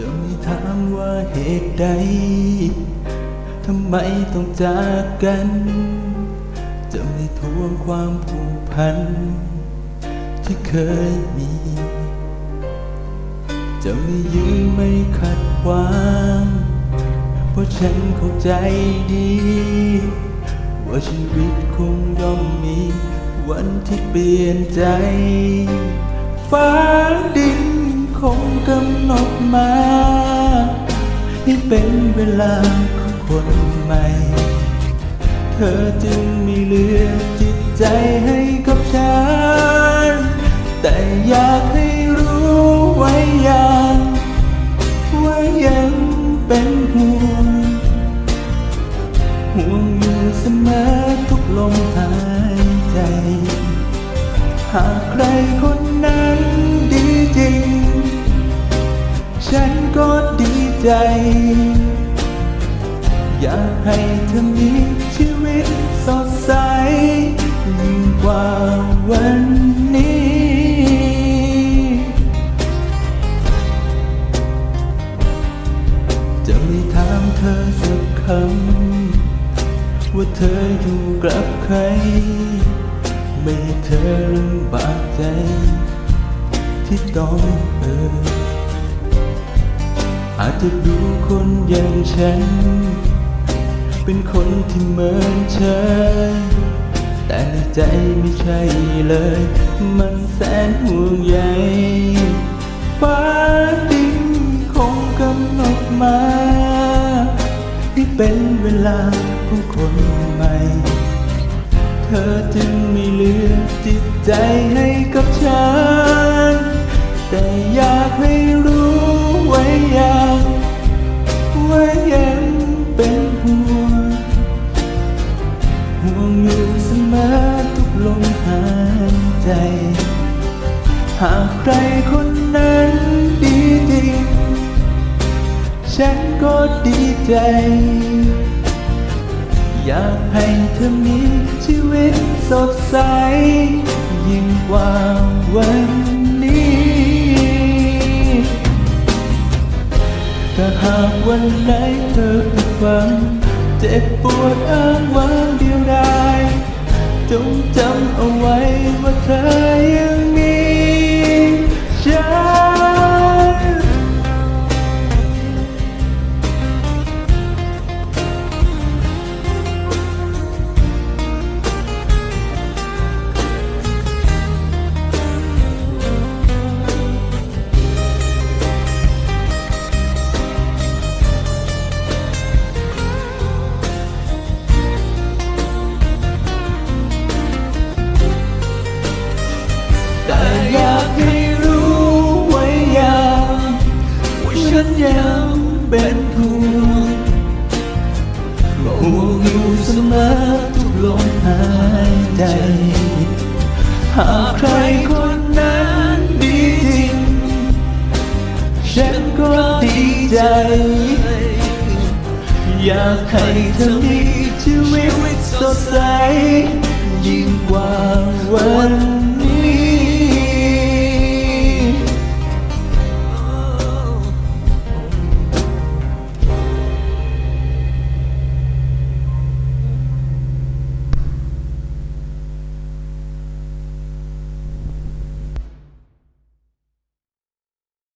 จะมีถามว่าเหตุใด ทำไมต้องจากกัน จะไม่ทวงความผูกพัน ที่เคยมี จะไม่ยื้อไม่ขัดขวาง เพราะฉันเข้าใจดี ว่าชีวิตคงย่อมมี วันที่เปลี่ยนใจ ฟ้าดิน คงกำหนดมาให้เป็นเวลาของคนใหม่ เธอจึงมีเหลือจิตใจให้กับฉัน แต่อยากให้รู้ไว้อย่างว่ายังเป็นห่วงห่วงอยู่เสมอทุกลมหายใจ หากใครคนนั้นดีจริง ฉันก็ดีใจ อยากให้เธอมีชีวิตสดใสยิ่งกว่าวันนี้ จะไม่ถามเธอสักคำ ว่าเธออยู่กับใคร ไม่ให้เธอลำบากใจ ที่ต้องเออ อาจจะดูคนอย่างฉัน เป็นคนที่เหมือนเชยแต่ในใจไม่ใช่เลย มันแสนห่วงใยฟ้าดินคงกำหนดมาที่เป็นเวลาของคนใหม่ เธอจึงไม่เหลือจิตใจให้ ใจ หากใครคนนั้นดีจริง ฉันก็ดีใจ อยากให้เธอมีชีวิตสดใส ยิ่งกว่าวันนี้ถ้าหากวันไหนเธอผิดหวังเจ็บปวดอ้างว้างเดียวดายจงจำเอาไว้ ยังเป็นห่วงห่วงอยู่เสมอทุกลมหายใจ หากใครคนนั้นดีจริง ฉันก็ดีใจ อยากให้เธอมีชีวิตสดใส ยิ่งกว่าวัน